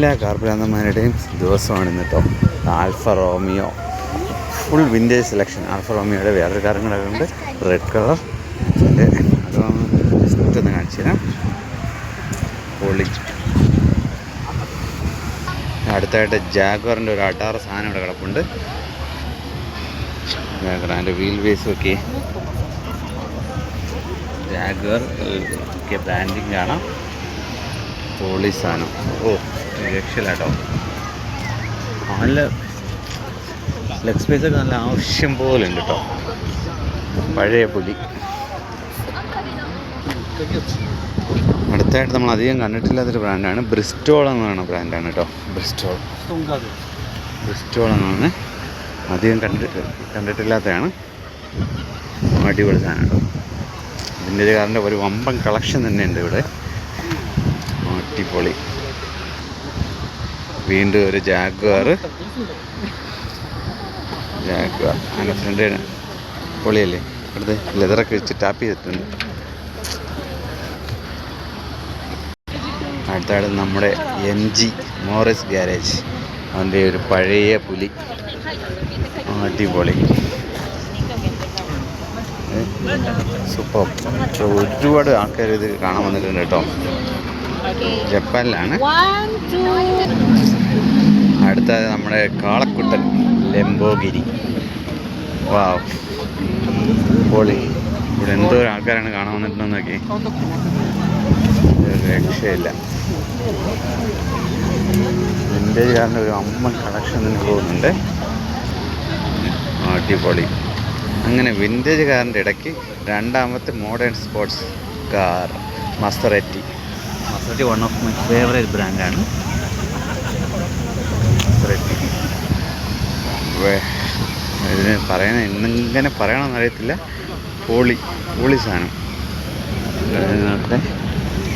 എല്ലാ കാർ ഭ്രാന്തന്മാരുടെയും ദിവസമാണ് ഇന്ന് കേട്ടോ Alfa Romeo. Full vintage selection Alfa റോമിയോയുടെ വേറൊരു കാര്യങ്ങളൊക്കെ ഉണ്ട് റെഡ് കളർ അതിന്റെ ജസ്റ്റ് ഒന്ന് കാണിച്ചു തരാം പൊളി അടുത്തായിട്ട് ജാഗ്വറിന്റെ ഒരു അടാറ് സാധനം ഇവിടെ കിടപ്പുണ്ട്. അതിന്റെ വീൽ ബേസ് ഒക്കെ. ജാഗ്വർ ഒക്കെ ബ്രാൻഡിങ് കാണാം. പോളി സാധനം. ഓ. രക്ഷയില്ലാട്ടോ നല്ല ലെഗ് സ്പേസ് ഒക്കെ നല്ല ആവശ്യം പോലെ ഉണ്ട് കേട്ടോ പഴയ പുലി. അടുത്തായിട്ട് നമ്മൾ അധികം കണ്ടിട്ടില്ലാത്തൊരു ബ്രാൻഡാണ് ബ്രിസ്റ്റോൾ എന്നാണ് ബ്രാൻഡാണ് കേട്ടോ ബ്രിസ്റ്റോൾ ബ്രിസ്റ്റോൾ എന്നാണ് അധികം കണ്ടിട്ട് കണ്ടിട്ടില്ലാത്തതാണ്. അടിപൊളി സാധനം കേട്ടോ ഇതിന്റെ കാറിന്റെ ഒരു വമ്പൻ കളക്ഷൻ തന്നെയുണ്ട് ഇവിടെ. അടിപൊളി. വീണ്ടും ഒരു ജാഗ്വാർ. ജാഗ്വാർ. അങ്ങനെ ഫ്രണ്ട് പൊളിയല്ലേ? ഇവിടുത്തെ ലെതറൊക്കെ വെച്ച് ടാപ്പ് ചെയ്തിട്ടുണ്ട്. അടുത്തായിട്ട് നമ്മുടെ എം ജി മോറിസ് ഗ്യാരേജ് അവന്റെ ഒരു പഴയ പുലി. അടിപൊളി. സൂപ്പർ. ഒരുപാട് ആൾക്കാർ ഇത് കാണാൻ വന്നിട്ടുണ്ട് കേട്ടോ. ജപ്പാനിലാണ്. അടുത്ത നമ്മുടെ കാളക്കുട്ടൻ ലെംബോഗിരി. വാ പൊളി. ഇവിടെ എന്തോ ആൾക്കാരാണ് കാണാൻ വന്നിട്ടുണ്ടെന്നൊക്കെ രക്ഷയില്ല. വിന്റേജ് കാറിന്റെ ഒരു അമ്മ കളക്ഷൻ പോകുന്നുണ്ട്. അടിപൊളി. അങ്ങനെ വിന്റേജ് കാറിന്റെ ഇടയ്ക്ക് രണ്ടാമത്തെ modern sports car Maserati Maserati one of my favourite ബ്രാൻഡാണ് ഇതിന് പറയണ എന്നെങ്ങനെ പറയണമെന്ന് അറിയത്തില്ല പോളി പോളി സാധനം. ഇതിനകത്തെ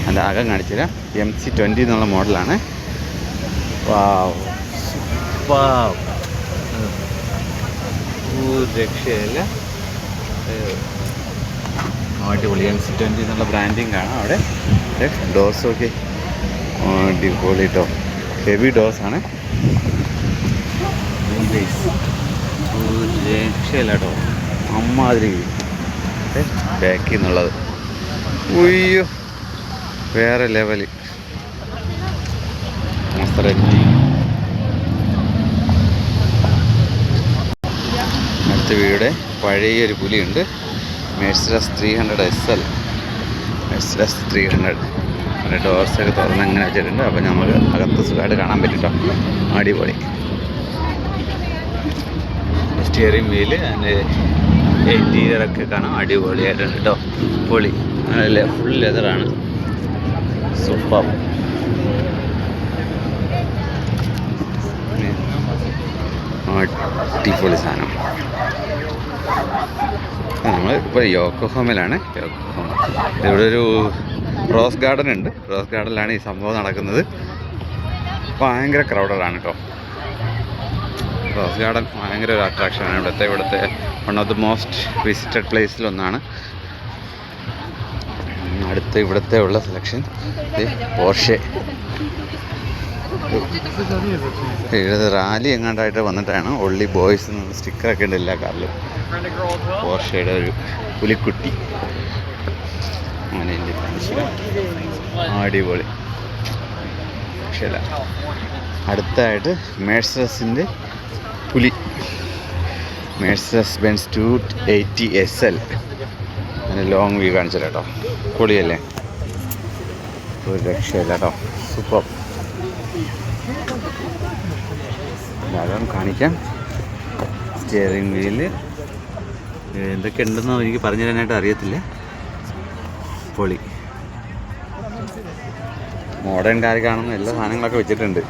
അതിന്റെ അകം കാണിച്ചുതരാം. എം സി ട്വന്റി എന്നുള്ള മോഡലാണ്. വാവ്. വാവ്. ഒരു അടിപൊളി എം സി ട്വന്റി എന്നുള്ള ബ്രാൻഡിങ് കാണാം അവിടെ. ഡോസ് ഒക്കെ. അടിപൊളി കേട്ടോ ഹെവി ഡോസാണ് ഒരു അമ്മാതിരി. ബാക്കിൽ നിന്നുള്ളത്. ഉയ്യോ. വേറെ ലെവൽ മസ്തററ്റി അടുത്ത വീടെ പഴയൊരു പുലിയുണ്ട്. Mercedes three hundred S L Mercedes three hundred ഡോർസൊക്കെ തുറന്ന് അങ്ങനെ വെച്ചിട്ടുണ്ട്. അപ്പോൾ നമുക്ക് അകത്ത് സുഖമായിട്ട് കാണാൻ പറ്റും കേട്ടോ അടിപൊളി. സ്റ്റിയറിംഗ് വീൽ അതിന്റെ ഇന്റീരിയറൊക്കെ കാണാം. അടിപൊളിയായിട്ടുണ്ട് കേട്ടോ പൊളി. നല്ല ഫുൾ ലെതറാണ് സൂപ്പർ അടിപൊളി സാധനം. നമ്മൾ ഇപ്പോൾ യോക്കോഹോമിലാണ്. യോക്കോഹോമ. ഇവിടെ ഒരു റോസ് ഗാർഡൻ ഉണ്ട്. റോസ് ഗാർഡനിലാണ് ഈ സംഭവം നടക്കുന്നത്. ഭയങ്കര ക്രൗഡഡാണ് കേട്ടോ റോസ് ഗാർഡൻ ഭയങ്കര ഒരു അട്രാക്ഷനാണ് ഇവിടുത്തെ ഇവിടുത്തെ one of the most visited പ്ലേസിലൊന്നാണ് അടുത്ത് ഇവിടുത്തെ ഉള്ള സെലക്ഷൻ പോർഷെ ഇത് റാലി എങ്ങാണ്ടായിട്ട് വന്നിട്ടാണ് ഒള്ളി ബോയ്സ് എന്നുള്ള സ്റ്റിക്കറൊക്കെ ഉണ്ട് എല്ലാ കാറിലും. പോർഷയുടെ ഒരു പുലിക്കുട്ടി. അങ്ങനെ. അടിപൊളി. പക്ഷേ അടുത്തായിട്ട് മേഴ്സസിന്റെ പുലി. Mercedes Benz two eighty S L അങ്ങനെ ലോങ് വ്യൂ കാണിച്ചു കേട്ടോ പൊളിയല്ലേ? ഒരു രക്ഷയില്ല കേട്ടോ സൂപ്പർ ധാരാളം കാണിക്കാം. സ്റ്റിയറിംഗ് വീൽ എന്തൊക്കെ ഉണ്ടെന്നോ എനിക്ക് പറഞ്ഞു തരാനായിട്ട് അറിയത്തില്ല. പൊളി. മോഡേൺ കാർ കാണുന്ന എല്ലാ സാധനങ്ങളൊക്കെ വെച്ചിട്ടുണ്ട്.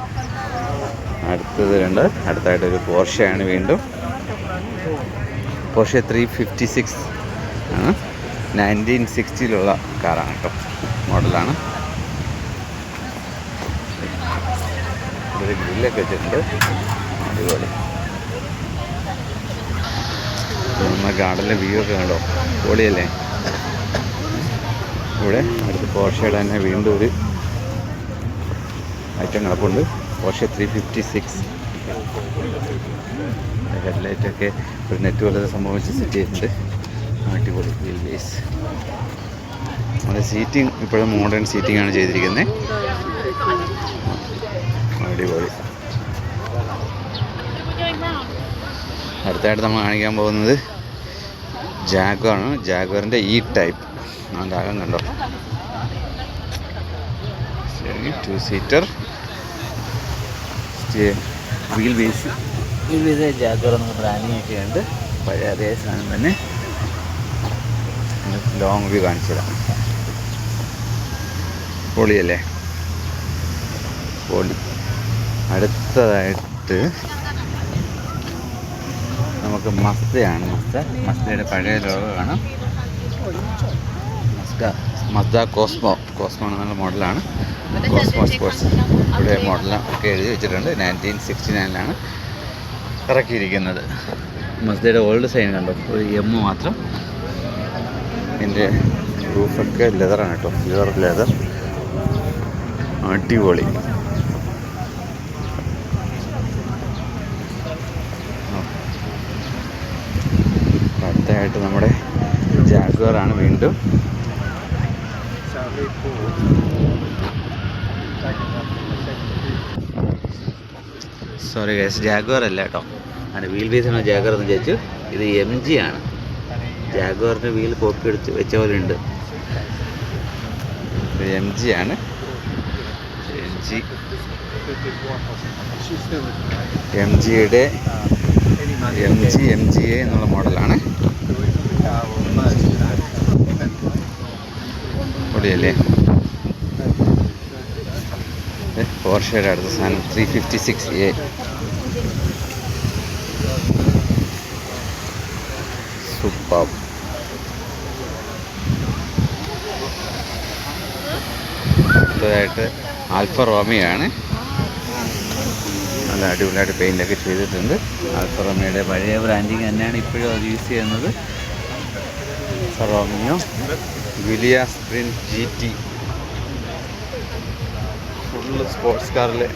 അടുത്തത് ഉണ്ട് അടുത്തായിട്ട് ഒരു പോർഷയാണ് വീണ്ടും. പോർഷ ത്രീ ഫിഫ്റ്റി സിക്സ് ആണ്. നയന്റീൻ സിക്സ്റ്റിയിലുള്ള കാറാണ് കേട്ടോ. മോഡലാണ്. ഒരു ഗ്രില്ലൊക്കെ വെച്ചിട്ടുണ്ട്. ഇത് നമ്മുടെ ഗാർഡനിലെ വ്യൂ ഒക്കെ കണ്ടോ? പൊളിയല്ലേ ഇവിടെ അടുത്ത് പോർഷയുടെ തന്നെ വീണ്ടും ഒരു ഐറ്റം കിടപ്പുണ്ട്. പോർഷെ ത്രീ ഫിഫ്റ്റി സിക്സ് ഹെഡ്ലൈറ്റൊക്കെ ഒരു നെറ്റ് വല്ലതും സംഭവിച്ച് സെറ്റ് ചെയ്തിട്ടുണ്ട് അടിപൊളി ബേസ് നമ്മുടെ സീറ്റിംഗ് ഇപ്പോഴും മോഡേൺ സീറ്റിംഗ് ആണ് ചെയ്തിരിക്കുന്നത്. അടിപൊളി. അടുത്തായിട്ട് നമ്മൾ കാണിക്കാൻ പോകുന്നത് ജാഗ്വാറാണ് ജാഗ്വറിന്റെ ഈ ടൈപ്പ് ആ അകം കണ്ടോ? Two seater wheel base wheel base Jaguar എന്ന ബ്രാൻഡിങ് ഒക്കെ ഉണ്ട്. പഴയ അതേ സാധനം തന്നെ. ലോങ് വ്യൂ കാണിച്ചു തരാം. പൊളിയല്ലേ? പൊളി. അടുത്തതായിട്ട് നമുക്ക് മസ്തയാണ് മസ്ത. മസ്തയുടെ പഴയ ലോഗോ കാണാം. മസ്ത മസ്ത കോസ്മോ കോസ്മോ എന്നുള്ള മോഡലാണ് കോസ്മോ സ്പോർട്സ് ഇവിടെ മോഡലൊക്കെ എഴുതി വെച്ചിട്ടുണ്ട്. നയന്റീൻ സിക്സ്റ്റി നയനിലാണ് ഇറക്കിയിരിക്കുന്നത്. മസ്ദയുടെ ഓൾഡ് സൈൻ കണ്ടോ? ഒരു എം മാത്രം. ഇതിന്റെ റൂഫൊക്കെ ലെതറാണ് കേട്ടോ. ലെതർ ലെതർ അടിപൊളി. അടുത്തായിട്ട് നമ്മുടെ ജാഗ്വറാണ് വീണ്ടും. സോറി ഗൈസ് ജാഗ്വർ അല്ല കേട്ടോ അങ്ങനെ വീൽ ബേസിന് ജാഗ്വർ എന്ന് ചോദിച്ചു ഇത് എം ജി ആണ്. ജാഗ്വറിന്റെ വീൽ കോപ്പി എടുത്ത് വെച്ച പോലെ ഉണ്ട്. എം ജി ആണ്. എം ജി എം ജിയുടെ M G M G A എന്നുള്ള മോഡലാണ് പൊളിയല്ലേ പോർഷയുടെ അടുത്ത സാധനം. Three fifty six A super. അടുത്തതായിട്ട് ആൽഫ റോമിയാണ്. നല്ല അടിപൊളിയായിട്ട് പെയിന്റൊക്കെ ചെയ്തിട്ടുണ്ട്. ആൽഫ റോമിയുടെ പഴയ ബ്രാൻഡിങ് തന്നെയാണ് ഇപ്പോഴും അത് യൂസ് ചെയ്യുന്നത്. Romeo. വിലിയ sprint G T full sports കാറിലെ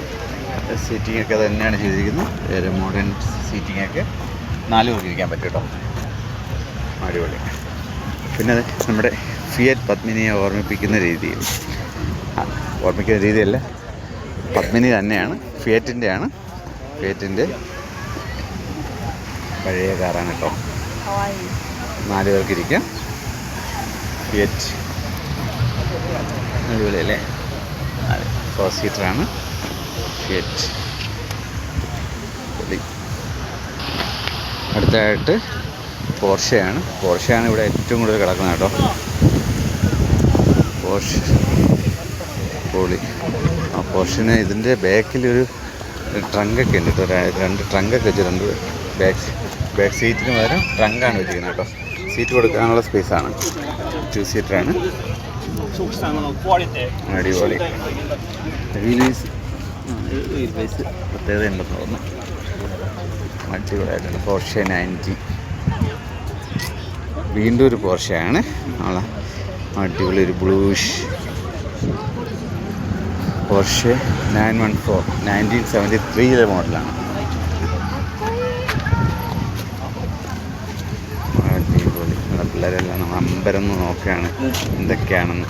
സീറ്റിംഗ് ഒക്കെ തന്നെയാണ് ചെയ്തിരിക്കുന്നത്. ഒരു മോഡേൺ സീറ്റിംഗ് ഒക്കെ നാല് പേർക്ക് ഇരിക്കാൻ പറ്റും കേട്ടോ. അടിപൊളി. പിന്നെ നമ്മുടെ ഫിയറ്റ് പത്മിനിയെ ഓർമ്മിപ്പിക്കുന്ന രീതിയിൽ ഓർമ്മിക്കുന്ന രീതിയല്ല. പത്മിനി തന്നെയാണ് ഫിയറ്റിന്റെ ആണ് ഫിയറ്റിന്റെ പഴയ കാറാണ് കേട്ടോ. നാല് പേർക്ക് ഇരിക്കാം. ഫിയറ്റ് അടിപൊളിയല്ലേ? അതെ ഫോർ സീറ്ററാണ്. ഫിയറ്റ് അടുത്തായിട്ട് അടുത്തതായിട്ട് പോർഷയാണ്. പോർഷയാണ് ഇവിടെ ഏറ്റവും കൂടുതൽ കിടക്കുന്നത് കേട്ടോ. പോർഷ. പോളി. ആ പോർഷന് ഇതിന്റെ ബാക്കിലൊരു ട്രങ്കൊക്കെ ഉണ്ട് കേട്ടോ. രണ്ട് ട്രങ്കൊക്കെ രണ്ട് ബാക്ക് ബാക്ക് സീറ്റിന് പകരം ട്രങ്കാണ് വെച്ചിരിക്കുന്നത് കേട്ടോ. സീറ്റ് കൊടുക്കാനുള്ള സ്പേസാണ്. ടു സീറ്ററാണ് അടിപൊളി. വീൽ ബേസ് വീൽ പ്രത്യേകത ഉണ്ടെന്ന് തോന്നുന്നു. അടിപൊളിയായിട്ടുണ്ട്. പോർഷെ നയന്റി വീണ്ടും ഒരു പോർഷയാണ് ആളെ. അടിപൊളി ഒരു bluish Porsche nine one four nineteen seventy ത്രീയിലെ മോഡലാണ് അടിപൊളി. നമ്മുടെ പിള്ളേരെല്ലാം നമ്മൾ അമ്പരന്ന് നോക്കുകയാണ്. എന്തൊക്കെയാണെന്ന്.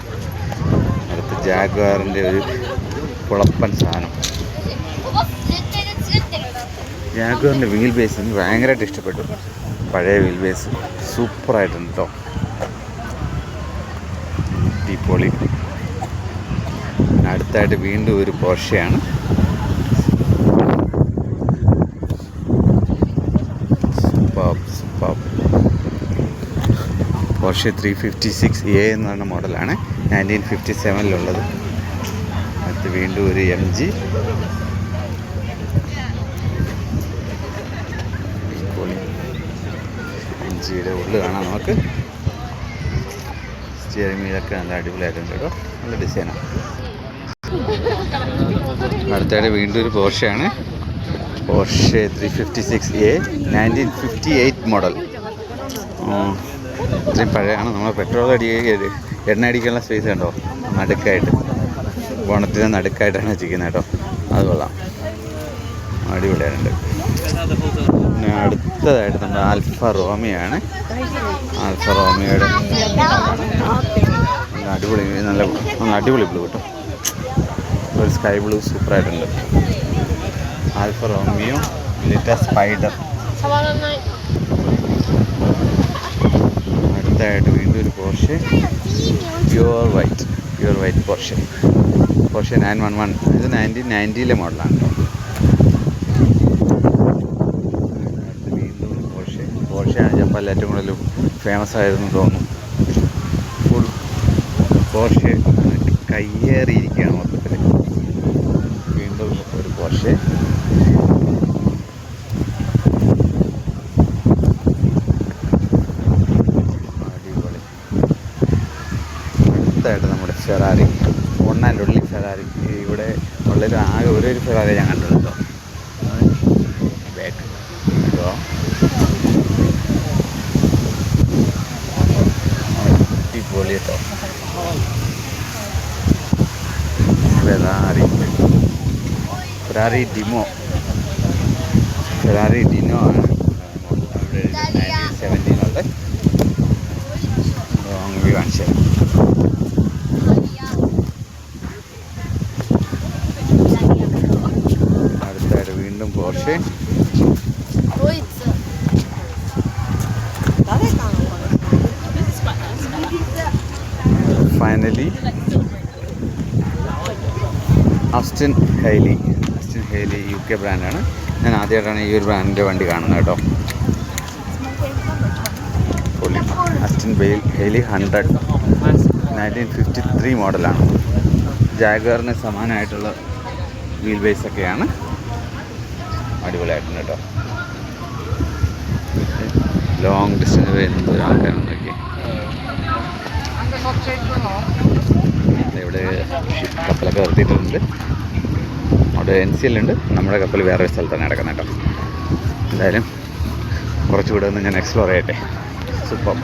അടുത്ത് ജാഗ്വാറിന്റെ ഒരു കുളപ്പൻ സാധനം. ജാഗ്വറിന്റെ വീൽ ബേസ് എനിക്ക് ഭയങ്കരമായിട്ട് ഇഷ്ടപ്പെട്ടു. പഴയ വീൽ ബേസ് സൂപ്പറായിട്ടുണ്ട് കേട്ടോ അടിപൊളി. അടുത്തായിട്ട് വീണ്ടും ഒരു പോഷയാണ് Porsche three fifty six A എന്ന് പറഞ്ഞ മോഡലാണ് നയന്റീൻ ഫിഫ്റ്റി സെവനിലുള്ളത് അടുത്ത് വീണ്ടും ഒരു എം ജി എം ജിയുടെ ഉള്ളിൽ കാണാം നമുക്ക്. സ്റ്റിയറിംഗ് വീലൊക്കെ നല്ല അടിപൊളിയായിട്ടുണ്ട് കേട്ടോ. നല്ല ഡിസൈനാണ് അടുത്തായിട്ട് വീണ്ടും ഒരു പോർഷയാണ് Porsche three fifty six A nineteen fifty eight model ഇത്രയും പഴയതാണ് നമ്മൾ പെട്രോൾ അടി എണ്ണ അടിക്കാനുള്ള സ്പേസ് ഉണ്ടോ? നടുക്കായിട്ട്. ബോണത്തിന് നടുക്കായിട്ടാണ് വെച്ചിരിക്കുന്നത് കേട്ടോ. അത് കൊള്ളാം. പിന്നെ അടുത്തതായിട്ട് നമ്മുടെ ആൽഫ റോമിയാണ്. ആൽഫ റോമിയുടെ നല്ല അടിപൊളി നല്ല നല്ല അടിപൊളി ബ്ലൂ കേട്ടോ. ഒരു സ്കൈ ബ്ലൂ സൂപ്പറായിട്ടുണ്ട്. ആൽഫ റോമിയോ ലിറ്റ സ്പൈഡർ. അടുത്തായിട്ട് വീണ്ടും ഒരു Porsche. Pure white pure white Porsche. Porsche nine one one ഇത് നയന്റീൻ നയന്റിയിലെ മോഡലാണ് കേട്ടോ വീണ്ടും പോർഷെ പോർഷെയാണ് ജപ്പാനിൽ ഏറ്റവും കൂടുതൽ ഫേമസ് ആയിരുന്നു തോന്നുന്നു. ഫുൾ പോർഷെ കയ്യേറിയിരിക്കുകയാണ് മൊത്തത്തിൽ വീണ്ടും ഒരു പോർഷെ അടിപൊളി. അടുത്തായിട്ട് നമ്മുടെ വൺ ആൻഡ് ഉള്ളി ഫെറാറി ഇവിടെ ഉള്ളൊരു ആകെ ഒരേ ഒരു ഫെറാറി ഞാൻ കേട്ടോ ബാക്ക്. കേട്ടോ അടിപൊളി കേട്ടോ. Ferrari. Ferrari Dino. Ferrari Dino ആണ്. സെവന്റീനുള്ള കാണിച്ചു തരാം അടുത്തായിട്ട് വീണ്ടും Porsche finally Austin Healey Austin Healey U K ബ്രാൻഡാണ് ഞാൻ ആദ്യമായിട്ടാണ് ഈ ഒരു ബ്രാൻഡിന്റെ വണ്ടി കാണുന്നത് കേട്ടോ. പൊളി Austin bail Healey hundred nineteen fifty three മോഡലാണ് ജാഗറിന് സമാനമായിട്ടുള്ള വീൽ ബേസ് ഒക്കെയാണ്. അടിപൊളിയായിട്ടുണ്ട് കേട്ടോ. ലോങ് ഡിസ്റ്റൻസ് വരുന്നത് ആൾക്കാരാണ്. ഇവിടെ കപ്പലൊക്കെ നിർത്തിയിട്ടുണ്ട്. അവിടെ എൻ സി എല്ലുണ്ട് നമ്മുടെ കപ്പൽ വേറെ ഒരു സ്ഥലത്താണ് കിടക്കുന്നത് കേട്ടോ. എന്തായാലും കുറച്ചുകൂടെ ഒന്ന് ഞാൻ എക്സ്പ്ലോർ ചെയ്യട്ടെ. സൂപ്പർ.